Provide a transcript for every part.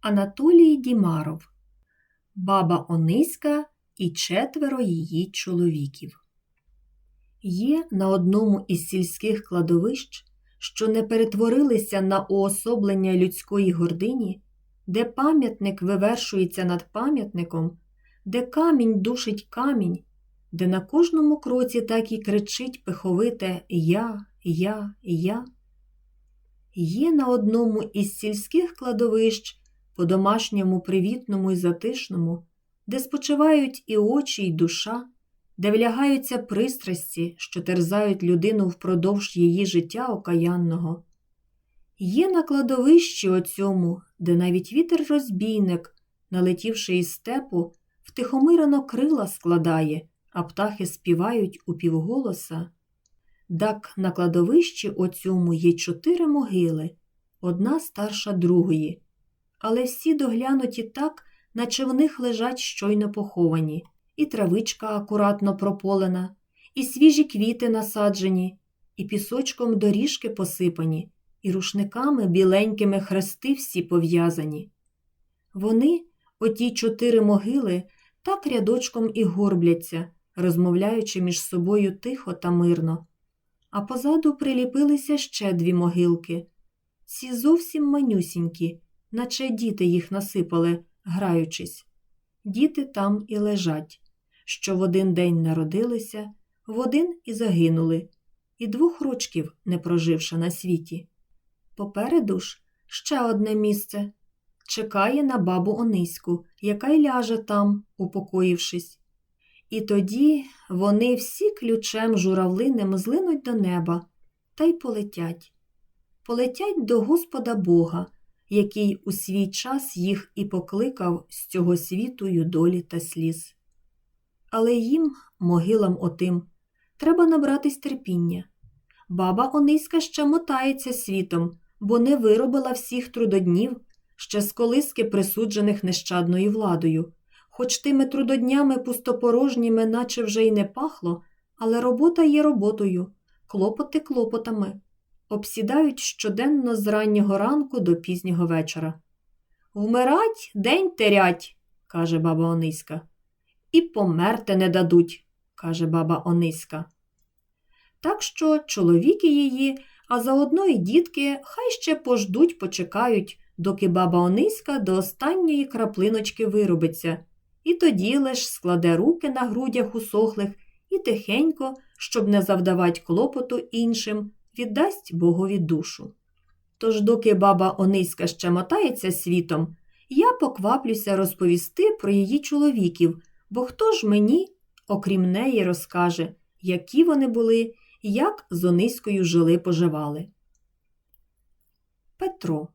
Анатолій Дімаров, Баба Ониська і четверо її чоловіків. Є на одному із сільських кладовищ, що не перетворилися на уособлення людської гордині, де пам'ятник вивершується над пам'ятником, де камінь душить камінь, де на кожному кроці так і кричить пиховите Я, я, я. Є на одному із сільських кладовищ, по-домашньому привітному і затишному, де спочивають і очі, і душа, де влягаються пристрасті, що терзають людину впродовж її життя окаянного. Є на кладовищі оцьому, де навіть вітер-розбійник, налетівши із степу, втихомирено крила складає, а птахи співають у півголоса. Так на кладовищі оцьому є чотири могили, одна старша другої, але всі доглянуті так, наче в них лежать щойно поховані, і травичка акуратно прополена, і свіжі квіти насаджені, і пісочком доріжки посипані, і рушниками біленькими хрести всі пов'язані. Вони, оті чотири могили, так рядочком і горбляться, розмовляючи між собою тихо та мирно. А позаду приліпилися ще дві могилки. Ці зовсім манюсінькі, наче діти їх насипали, граючись. Діти там і лежать, що в один день народилися, в один і загинули, і двох рочків не проживши на світі. Попереду ж ще одне місце чекає на бабу Ониську, яка й ляже там, упокоївшись. І тоді вони всі ключем журавлиним злинуть до неба та й полетять. Полетять до Господа Бога, який у свій час їх і покликав з цього світу долі та сліз. Але їм, могилам отим, треба набратись терпіння. Баба Ониська ще мотається світом, бо не виробила всіх трудоднів, ще з колиски присуджених нещадною владою. Хоч тими трудоднями пустопорожніми, наче вже й не пахло, але робота є роботою, клопоти клопотами, обсідають щоденно з раннього ранку до пізнього вечора. Вмирать, день терять, каже баба Ониська. І померти не дадуть, каже баба Ониська. Так що чоловіки її, а заодно й дітки, хай ще пождуть, почекають, доки баба Ониська до останньої краплиночки виробиться і тоді лиш складе руки на грудях усохлих і тихенько, щоб не завдавать клопоту іншим, віддасть Богові душу. Тож, доки баба Ониська ще мотається світом, я покваплюся розповісти про її чоловіків, бо хто ж мені, окрім неї, розкаже, які вони були, як з Ониською жили поживали. Петро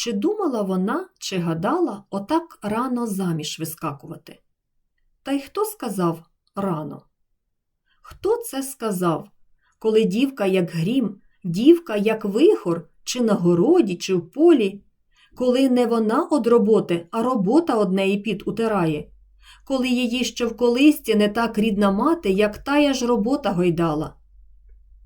чи думала вона, чи гадала отак рано заміж вискакувати? Та й хто сказав рано? Хто це сказав, коли дівка, як грім, дівка, як вихор, чи на городі, чи в полі, коли не вона од роботи, а робота од неї під утирає, коли її ще в колисці не так рідна мати, як тая ж робота гойдала,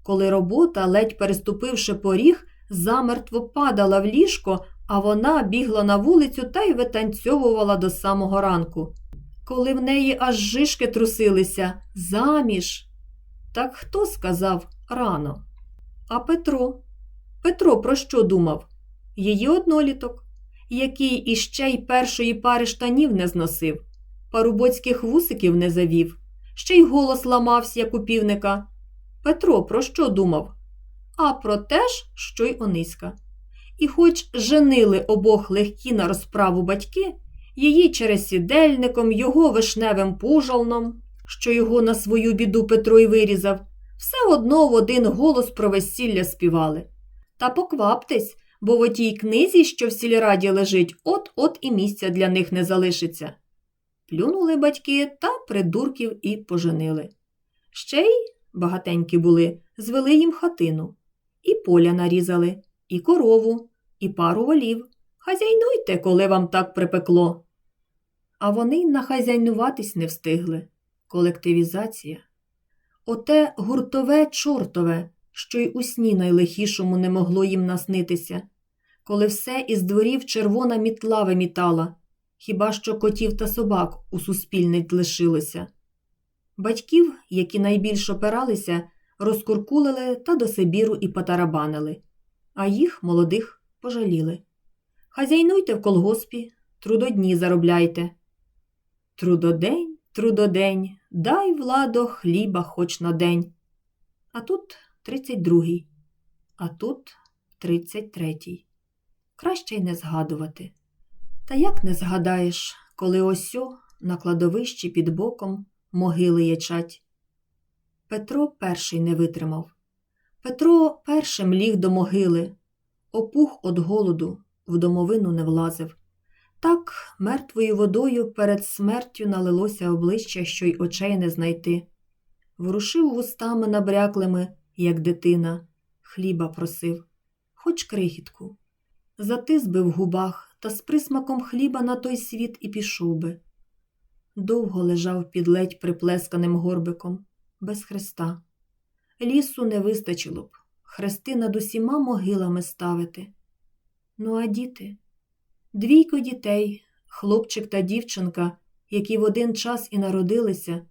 коли робота, ледь переступивши поріг, замертво падала в ліжко, а вона бігла на вулицю та й витанцьовувала до самого ранку. Коли в неї аж жишки трусилися заміж. Так хто сказав рано? А Петро? Петро про що думав? Її одноліток, який іще й першої пари штанів не зносив, парубоцьких вусиків не завів, ще й голос ламався, як у півника. Петро про що думав? А про те ж, що й Ониська. І хоч женили обох легкі на розправу батьки, її через сідельником, його вишневим пужалном, що його на свою біду Петро й вирізав, все одно в один голос про весілля співали. Та покваптесь, бо в отій книзі, що в сільраді лежить, от-от і місця для них не залишиться. Плюнули батьки та придурків і поженили. Ще й, багатенькі були, звели їм хатину, і поля нарізали і корову, і пару волів. Хазяйнуйте, коли вам так припекло. А вони нахазяйнуватись не встигли. Колективізація. Оте гуртове чортове, що й у сні найлихішому не могло їм наснитися. коли все із дворів червона мітла вимітала, хіба що котів та собак у суспільниць лишилося. Батьків, які найбільш опиралися, розкуркулили та до Сибіру і потарабанили, а їх, молодих, пожаліли. Хазяйнуйте в колгоспі, трудодні заробляйте. Трудодень, трудодень, дай владо хліба хоч на день. А тут тридцять другий, а тут тридцять третій. Краще й не згадувати. Та як не згадаєш, коли осьо на кладовищі під боком могили ячать. Петро перший не витримав. Петро першим ліг до могили, опух од голоду, в домовину не влазив. Так мертвою водою перед смертю налилося обличчя, що й очей не знайти. Ворушив вустами набряклими, як дитина, хліба просив, хоч крихітку. Затис би в губах та з присмаком хліба на той світ і пішов би. Довго лежав під ледь приплесканим горбиком, без хреста. Лісу не вистачило б, хрести над усіма могилами ставити. Ну, а діти? Двійко дітей, хлопчик та дівчинка, які в один час і народилися,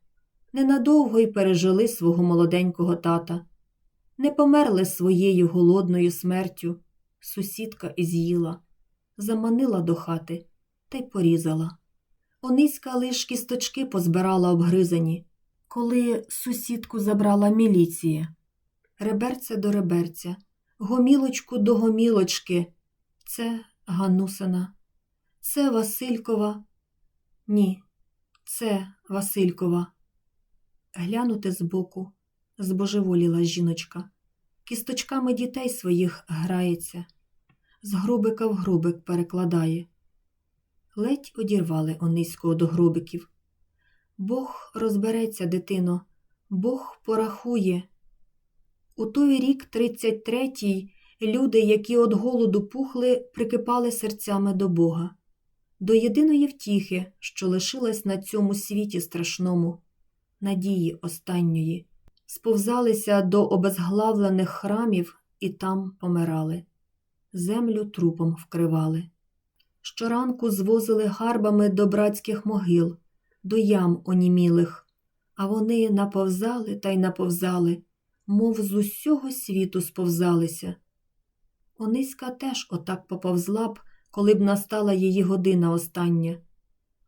ненадовго й пережили свого молоденького тата, не померли своєю голодною смертю. Сусідка і з'їла, заманила до хати та й порізала. Ониська лиш кісточки позбирала обгризані, коли сусідку забрала міліція. Реберця до реберця, гомілочку до гомілочки. Це Ганусина, це Василькова. Ні, це Василькова. Глянути збоку, збожеволіла жіночка. Кісточками дітей своїх грається, з грубика в грубик перекладає. Ледь одірвали Ониського до грубиків. Бог розбереться, дитино, Бог порахує. У той рік, тридцять третій, люди, які од голоду пухли, прикипали серцями до Бога, до єдиної втіхи, що лишилась на цьому світі страшному, надії останньої, сповзалися до обезглавлених храмів і там помирали, землю трупом вкривали. Щоранку звозили гарбами до братських могил, до ям онімілих, а вони наповзали та й наповзали, мов з усього світу сповзалися. Ониська теж отак поповзла б, коли б настала її година остання.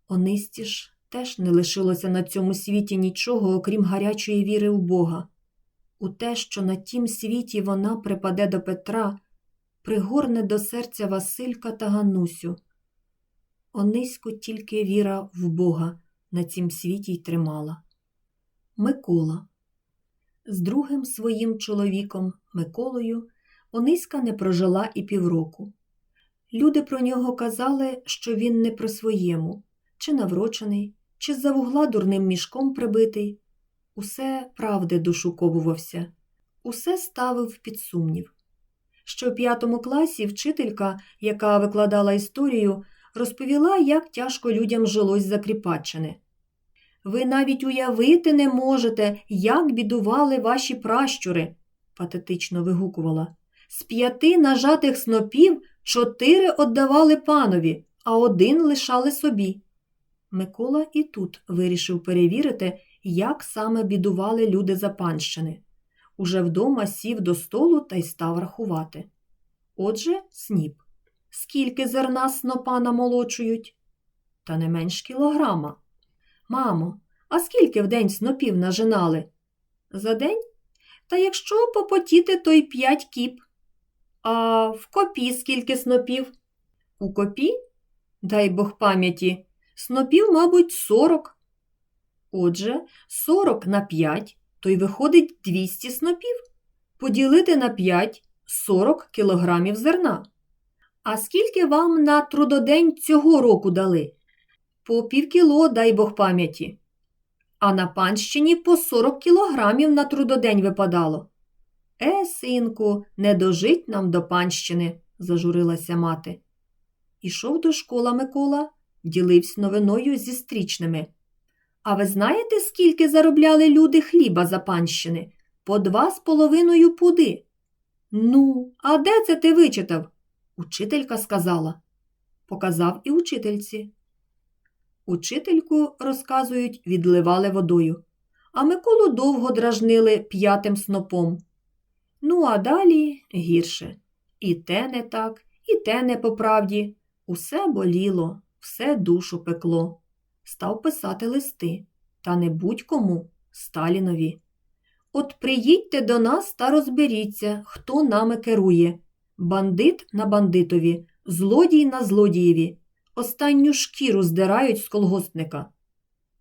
Онисті ж теж не лишилося на цьому світі нічого, окрім гарячої віри в Бога. У те, що на тім світі вона припаде до Петра, пригорне до серця Василька та Ганусю. Ониську тільки віра в Бога на цім світі й тримала. Микола. З другим своїм чоловіком Миколою Ониська не прожила і півроку. Люди про нього казали, що він не про своєму, чи наврочений, чи з-за вугла дурним мішком прибитий. Усе правди дошуковувався, усе ставив під сумнів. Що в п'ятому класі вчителька, яка викладала історію, розповіла, як тяжко людям жилось закріпачене. Ви навіть уявити не можете, як бідували ваші пращури, патетично вигукувала. З п'яти нажатих снопів чотири віддавали панові, а один лишали собі. Микола і тут вирішив перевірити, як саме бідували люди за панщини. Уже вдома сів до столу та й став рахувати. Отже, сніп. Скільки зерна снопа намолочують? Та не менш кілограма. Мамо, а скільки в день снопів нажинали? За день? Та якщо попотіти, то й п'ять кіп. А в копі скільки снопів? У копі? Дай Бог пам'яті, снопів, мабуть, сорок. Отже, сорок на п'ять, то й виходить двісті снопів. Поділити на п'ять сорок кілограмів зерна. А скільки вам на трудодень цього року дали? По півкіло, дай Бог пам'яті. А на панщині по 40 кілограмів на трудодень випадало. Е, синку, не дожить нам до панщини, зажурилася мати. Ішов до школа Микола, ділився новиною зі стрічними. А ви знаєте, скільки заробляли люди хліба за панщини? По два з половиною пуди. Ну, а де це ти вичитав? Учителька сказала. Показав і учительці. Учительку, розказують, відливали водою, а Миколу довго дражнили п'ятим снопом. Ну, а далі гірше. І те не так, і те не по правді. Усе боліло, все душу пекло. Став писати листи, та не будь-кому, Сталінові. От приїдьте до нас та розберіться, хто нами керує. Бандит на бандитові, злодій на злодієві. Останню шкіру здирають з колгоспника.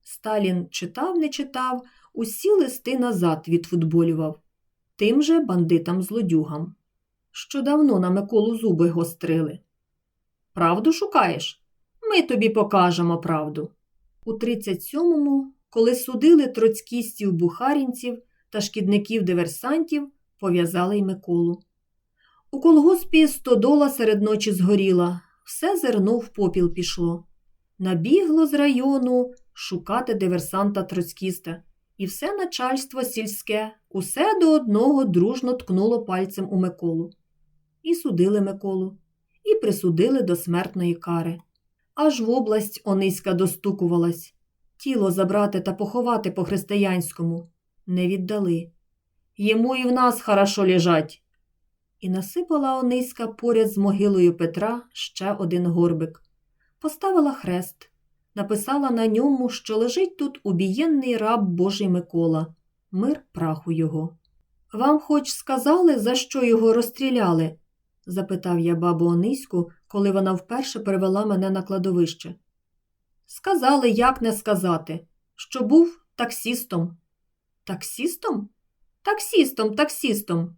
Сталін читав, не читав, усі листи назад відфутболював. Тим же бандитам-злодюгам, що давно на Миколу зуби гострили. Правду шукаєш? Ми тобі покажемо правду. У 37-му, коли судили троцькістів бухарінців та шкідників-диверсантів, пов'язали й Миколу. У колгоспі стодола серед ночі згоріла, все зерно в попіл пішло. Набігло з району шукати диверсанта троцькіста, і все начальство сільське, усе до одного дружно ткнуло пальцем у Миколу. І судили Миколу, і присудили до смертної кари. Аж в область Ониська достукувалась. Тіло забрати та поховати по-християнському не віддали. Йому і в нас хорошо лежать. І насипала Ониська поряд з могилою Петра ще один горбик. Поставила хрест, написала на ньому, що лежить тут убієнний раб Божий Микола, мир праху його. Вам хоч сказали, за що його розстріляли? запитав я бабу Ониську, коли вона вперше перевела мене на кладовище. Сказали, як не сказати, що був таксістом. Таксістом? Таксістом, таксістом.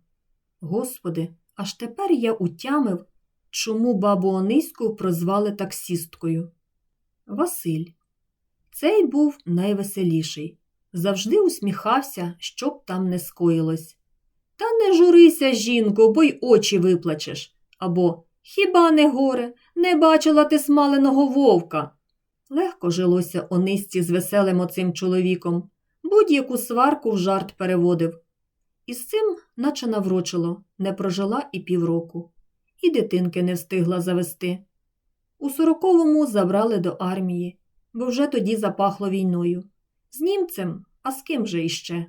Господи, аж тепер я утямив, чому бабу Ониську прозвали таксісткою. Василь. Цей був найвеселіший. Завжди усміхався, щоб там не скоїлось. Та не журися, жінко, бо й очі виплачеш. Або Хіба не горе, не бачила ти смаленого вовка. Легко жилося Онисці з веселим оцим чоловіком, будь-яку сварку в жарт переводив. І з цим, наче наврочило, не прожила і півроку, і дитинки не встигла завести. У сороковому забрали до армії, бо вже тоді запахло війною. З німцем, а з ким же іще?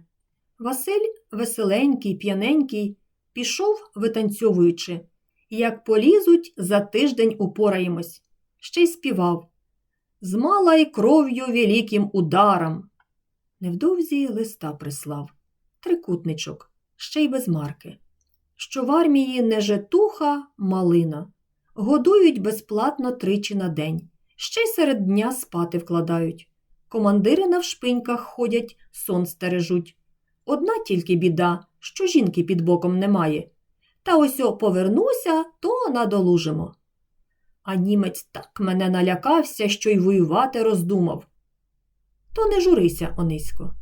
Василь, веселенький, п'яненький, пішов, витанцьовуючи. Як полізуть, за тиждень упораємось. Ще й співав. Змала й кров'ю великим ударом. Невдовзі листа прислав. Трикутничок, ще й без марки. Що в армії не жетуха, малина. Годують безплатно тричі на день. Ще й серед дня спати вкладають. Командири на вшпиньках ходять, сон стережуть. Одна тільки біда, що жінки під боком немає. Та ось о повернуся, то надолужимо. А німець так мене налякався, що й воювати роздумав. То не журися, Онисько.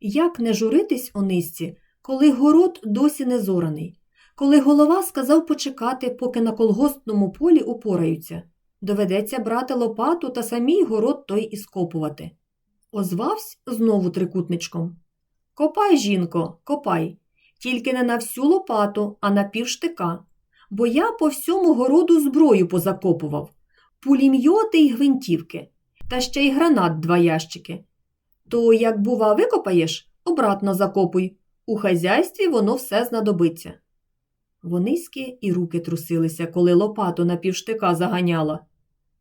Як не журитись, Онисці, коли город досі не зораний, коли голова сказав почекати, поки на колгоспному полі упораються, доведеться брати лопату та самій город той і скопувати. Озвавсь знову трикутничком. Копай, жінко, копай, тільки не на всю лопату, а на півштика, бо я по всьому городу зброю позакопував, пулім'йоти й гвинтівки, та ще й гранат два ящики. То, як, бува, викопаєш, обратно закопуй. У хазяйстві воно все знадобиться. Вониськи і руки трусилися, коли лопату на півштика заганяла.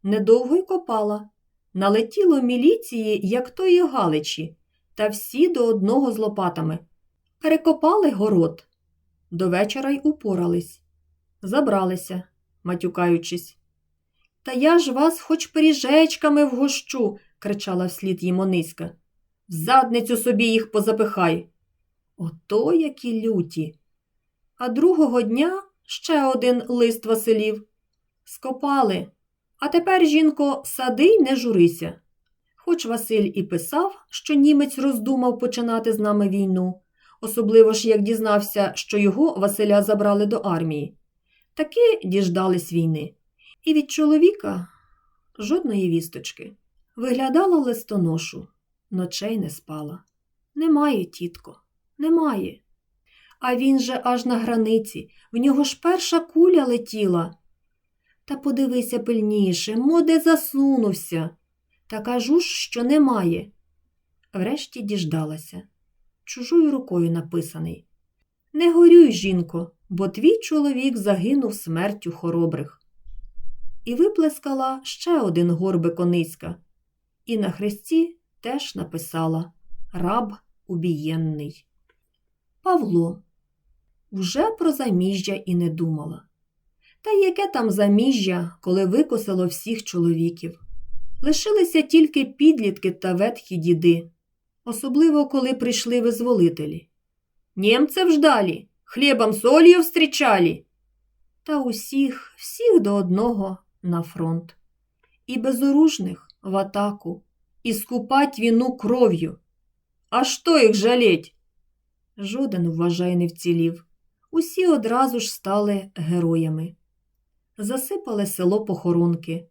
Недовго й копала. Налетіло міліції, як тої галичі, та всі до одного з лопатами. Перекопали город. До вечора й упорались. Забралися, матюкаючись. Та я ж вас хоч пиріжечками вгощу, кричала вслід їм Ониська. В задницю собі їх позапихай. Ото які люті. А другого дня ще один лист Василів. Скопали. А тепер, жінко, сади й не журися. Хоч Василь і писав, що німець роздумав починати з нами війну, особливо ж як дізнався, що його Василя забрали до армії, таки діждались війни. І від чоловіка жодної вісточки. Виглядала листоношу, ночей не спала. Немає, тітко, немає. А він же аж на границі, в нього ж перша куля летіла, Та подивися пильніше, моде засунувся. Та кажу ж, що немає. Врешті діждалася. Чужою рукою написаний. Не горюй, жінко, бо твій чоловік загинув смертю хоробрих. І виплескала ще один горбик Ониська. І на хресті теж написала Раб убієнний. Павло вже про заміжжя і не думала. Та яке там заміжжя, коли викосило всіх чоловіків? Лишилися тільки підлітки та ветхі діди, особливо коли прийшли визволителі. Німцев ждалі, хлібом солью встрічалі. Та усіх, всіх до одного на фронт. І безоружних в атаку, і скупать віну кров'ю. А що їх жалеть? Жоден, вважай, не вцілів. Усі одразу ж стали героями. Засипали село похоронки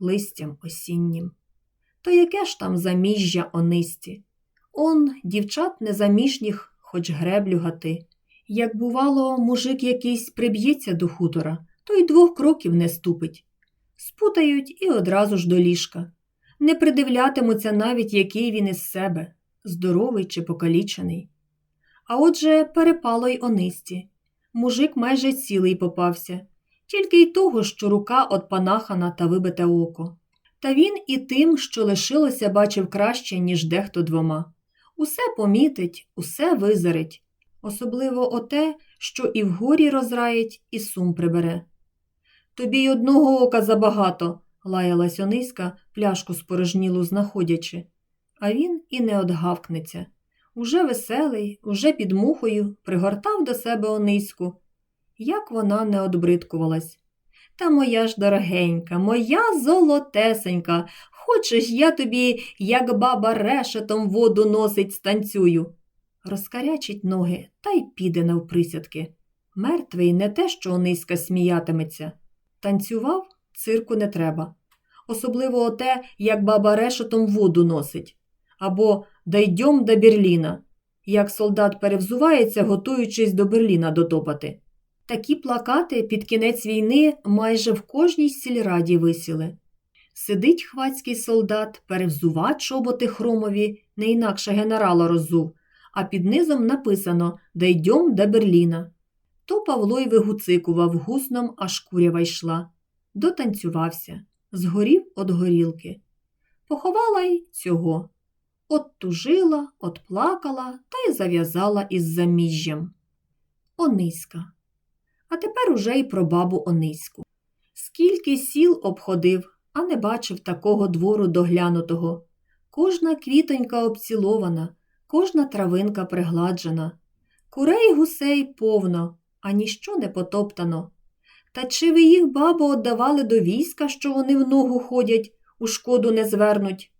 листям осіннім. То яке ж там заміжжя онисті? Он, дівчат незаміжніх, хоч греблю гати. Як бувало, мужик якийсь приб'ється до хутора, то й двох кроків не ступить. Спутають і одразу ж до ліжка. Не придивлятимуться навіть, який він із себе, здоровий чи покалічений. А отже, перепало й онисті. Мужик майже цілий попався, тільки й того, що рука от панахана та вибите око. Та він і тим, що лишилося, бачив краще, ніж дехто двома. Усе помітить, усе визарить, особливо оте, що і вгорі розраїть, і сум прибере. Тобі й одного ока забагато, лаялась Ониська, пляшку спорожнілу знаходячи. А він і не одгавкнеться. Уже веселий, уже під мухою, пригортав до себе Ониську. Як вона не одбриткувалась. Та моя ж дорогенька, моя золотесенька, хочеш, я тобі, як баба решетом воду носить, станцюю. Розкарячить ноги та й піде навприсядки. Мертвий не те, що Ониська сміятиметься. Танцював цирку не треба. Особливо оте, як баба решетом воду носить. Або «Дайдьом до Берліна, як солдат перевзувається, готуючись до Берліна дотопати. Такі плакати під кінець війни майже в кожній сільраді висіли. Сидить хвацький солдат, перевзува чоботи хромові, не інакше генерала роззув, а під низом написано «Дайдьом до Берліна. То Павло й вигуцикував гусном, аж курява йшла. Дотанцювався, згорів од горілки. Поховала й цього. От тужила, от плакала та й зав'язала із заміжжям. Ониська. А тепер уже й про бабу Ониську. Скільки сіл обходив, а не бачив такого двору доглянутого. Кожна квітонька обцілована, кожна травинка пригладжена. Курей гусей повно, а ніщо не потоптано. Та чи ви їх, бабо, отдавали до війська, що вони в ногу ходять, у шкоду не звернуть?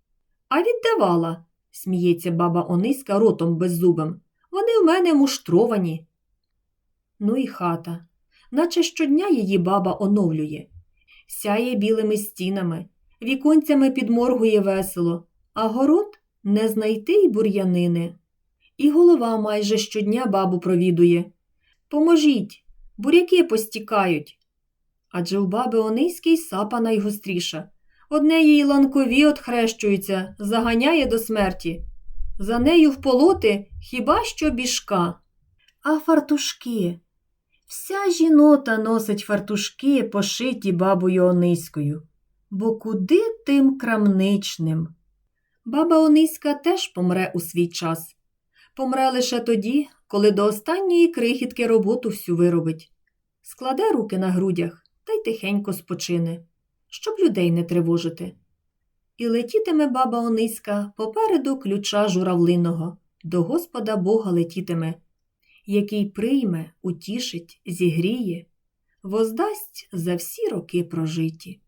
А віддавала, сміється баба Ониська ротом беззубим. Вони в мене муштровані. Ну і хата, наче щодня її баба оновлює, сяє білими стінами, віконцями підморгує весело, а город не знайти й бур'янини. І голова майже щодня бабу провідує. Поможіть, буряки постікають. Адже у баби Ониській сапа найгостріша. Одне їй ланкові отхрещуються, заганяє до смерті. За нею вполоти хіба що біжка. А фартушки. Вся жінота носить фартушки, пошиті бабою Ониською. Бо куди тим крамничним? Баба Ониська теж помре у свій час. Помре лише тоді, коли до останньої крихітки роботу всю виробить. Складе руки на грудях та й тихенько спочине, щоб людей не тривожити. І летітиме баба Ониська попереду ключа журавлиного, до Господа Бога летітиме, який прийме, утішить, зігріє, воздасть за всі роки прожиті.